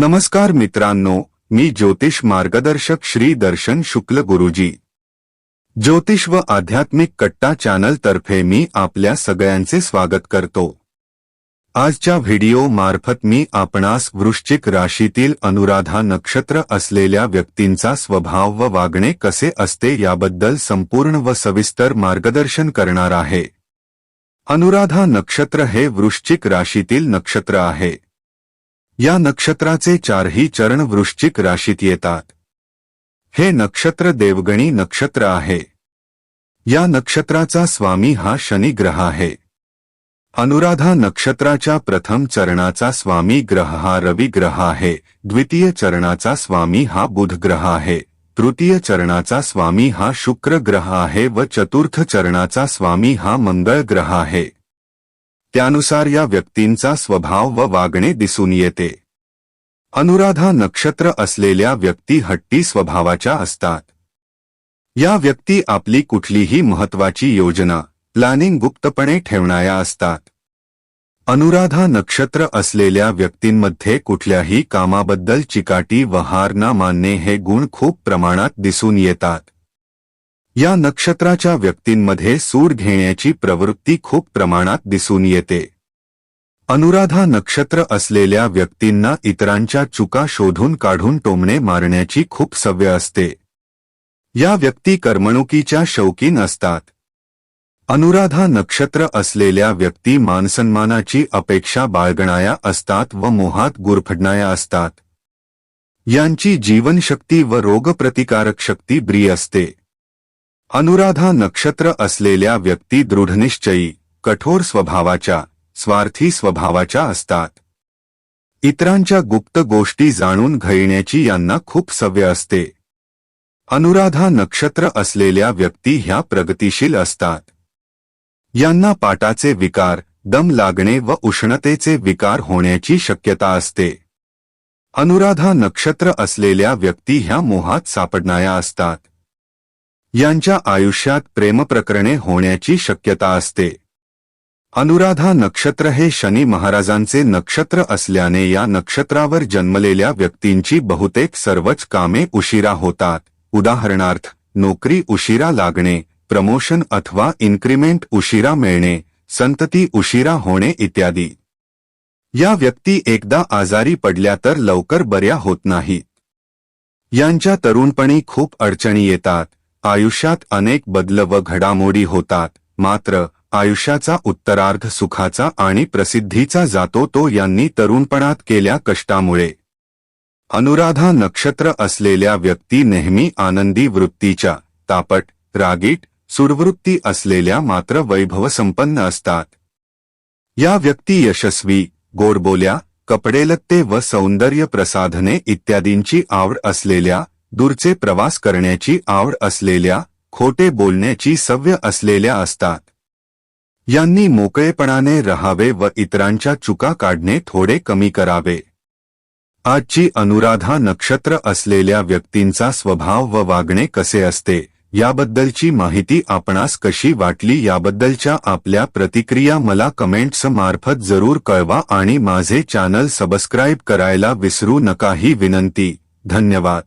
नमस्कार मित्रांनो, मी ज्योतिष मार्गदर्शक श्री दर्शन शुक्ल गुरुजी. ज्योतिष व आध्यात्मिक कट्टा चॅनल तर्फे मी आपल्या सगळ्यांचे स्वागत करतो. आजच्या व्हिडिओ मार्फत मी आपणास वृश्चिक राशीतील अनुराधा नक्षत्र असलेल्या व्यक्तींचा स्वभाव व वागणे कसे असते याबद्दल संपूर्ण व सविस्तर मार्गदर्शन करणार आहे. अनुराधा नक्षत्र हे वृश्चिक राशीतील नक्षत्र आहे. या नक्षत्राचे चारही चरण वृश्चिक राशीत येतात. हे नक्षत्र देवगणी नक्षत्र आहे. या नक्षत्राचा स्वामी हा शनी ग्रह आहे. अनुराधा नक्षत्राच्या प्रथम चरणाचा स्वामी ग्रह हा रवी ग्रह आहे. द्वितीय चरणाचा स्वामी हा बुध ग्रह आहे. तृतीय चरणाचा स्वामी हा शुक्र ग्रह आहे व चतुर्थ चरणाचा स्वामी हा मंगळ ग्रह आहे. त्यानुसार या व्यक्तींचा स्वभाव व वागणे दिसून येते. अनुराधा नक्षत्र असलेल्या व्यक्ती हट्टी स्वभावाच्या असतात. या व्यक्ती आपली कुठलीही महत्वाची योजना प्लॅनिंग गुप्तपणे ठेवणाऱ्या असतात. अनुराधा नक्षत्र असलेल्या व्यक्तींमध्ये कुठल्याही कामाबद्दल चिकाटी व हार न मानणे हे गुण खूप प्रमाणात दिसून येतात. या नक्षत्राच्या व्यक्तींमध्ये सूड घेण्याची प्रवृत्ती खूप प्रमाणात दिसून येते. अनुराधा नक्षत्र असलेल्या व्यक्तींना इतरांच्या चुका शोधून काढून टोमणे मारण्याची खूप सव्य असते. या व्यक्ती करमणुकीच्या शौकीन असतात. अनुराधा नक्षत्र असलेल्या व्यक्ती मानसन्मानाची अपेक्षा बाळगणाया असतात व मोहात गुरफडणाया असतात. यांची जीवनशक्ती व रोगप्रतिकारक शक्ती ब्री असते. अनुराधा नक्षत्र असलेल्या व्यक्ती दृढनिश्चयी कठोर स्वभावाच्या स्वार्थी स्वभावाच्या असतात. इतरांच्या गुप्त गोष्टी जाणून घेण्याची यांना खूप सवय असते. अनुराधा नक्षत्र असलेल्या व्यक्ती ह्या प्रगतिशील असतात. यांना पाटाचे विकार दम लागणे व उष्णतेचे विकार होण्याची शक्यता असते. अनुराधा नक्षत्र असलेल्या व्यक्ती ह्या मोहात सापडणाऱ्या असतात. यांच्या आयुष्यात प्रेमप्रकरणे होण्याची शक्यता असते. अनुराधा नक्षत्र हे शनी महाराजांचे नक्षत्र असल्याने या नक्षत्रावर जन्मलेल्या व्यक्तींची बहुतेक सर्वच कामे उशिरा होतात. उदाहरणार्थ नोकरी उशिरा लागणे प्रमोशन अथवा इन्क्रिमेंट उशिरा मिळणे संतती उशिरा होणे इत्यादी. या व्यक्ती एकदा आजारी पडल्या तर लवकर बऱ्या होत नाहीत. यांच्या तरुणपणी खूप अडचणी येतात. आयुष्यात अनेक बदल व घडामोडी होतात मात्र आयुष्याचा उत्तरार्ध सुखाचा आणि प्रसिद्धीचा जातो तो यांनी तरुणपणात केल्या कष्टामुळे. अनुराधा नक्षत्र असलेल्या व्यक्ती नेहमी आनंदी वृत्तीच्या तापट रागीट सुरवृत्ती असलेल्या मात्र वैभवसंपन्न असतात. या व्यक्ती यशस्वी गोडबोल्या कपडेलत्ते व सौंदर्य प्रसाधने इत्यादींची आवड असलेल्या दूरचे प्रवास करण्याची आवड असलेल्या खोटे बोलण्याची सव्य असलेल्या असतात. यांनी मोकळेपणाने राहावे व इतरांच्या चुका काढणे थोडे कमी करावे. आजची अनुराधा नक्षत्र असलेल्या व्यक्तींचा स्वभाव व वागणे कसे असते याबद्दलची माहिती आपणास कशी वाटली याबद्दलच्या आपल्या प्रतिक्रिया मला कमेंट्स मार्फत जरूर कळवा आणि माझे चॅनल सबस्क्राईब करायला विसरू नका ही विनंती धन्यवाद.